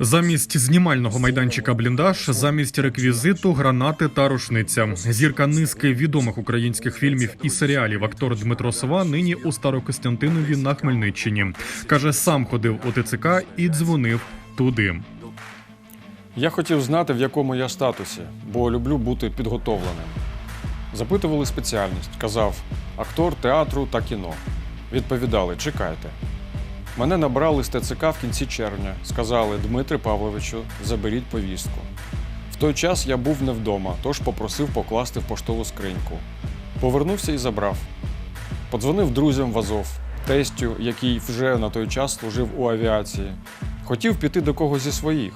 Замість знімального майданчика бліндаж, замість реквізиту, гранати та рушниця. Зірка низки відомих українських фільмів і серіалів. Актор Дмитро Сова нині у Старокостянтинові на Хмельниччині. каже, сам ходив у ТЦК і дзвонив туди. Я хотів знати, в якому я статусі, бо люблю бути підготовленим. Запитували спеціальність, казав актор театру та кіно. Відповідали: чекайте. Мене набрали з ТЦК в кінці червня. Сказали Дмитре Павловичу, заберіть повістку. В той час я був не вдома, тож попросив покласти в поштову скриньку. Повернувся і забрав. Подзвонив друзям в Азов, тестю, який вже на той час служив у авіації. Хотів піти до когось зі своїх,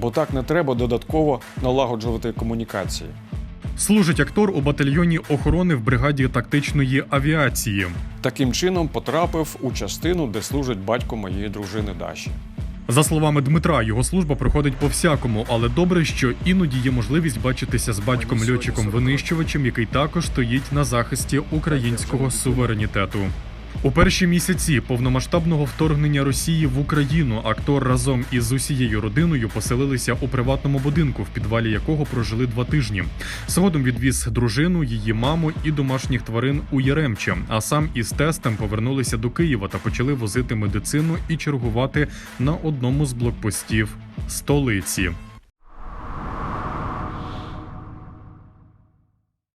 бо так не треба додатково налагоджувати комунікації. Служить актор у батальйоні охорони в бригаді тактичної авіації. Таким чином потрапив у частину, де служить батько моєї дружини Даші. За словами Дмитра, його служба проходить по всякому, але добре, що іноді є можливість бачитися з батьком льотчиком винищувачем, який також стоїть на захисті українського суверенітету. У перші місяці повномасштабного вторгнення Росії в Україну актор разом із усією родиною поселилися у приватному будинку, в підвалі якого прожили два тижні. Згодом відвіз дружину, її маму і домашніх тварин у Яремче. А сам із тестем повернулися до Києва та почали возити медицину і чергувати на одному з блокпостів столиці.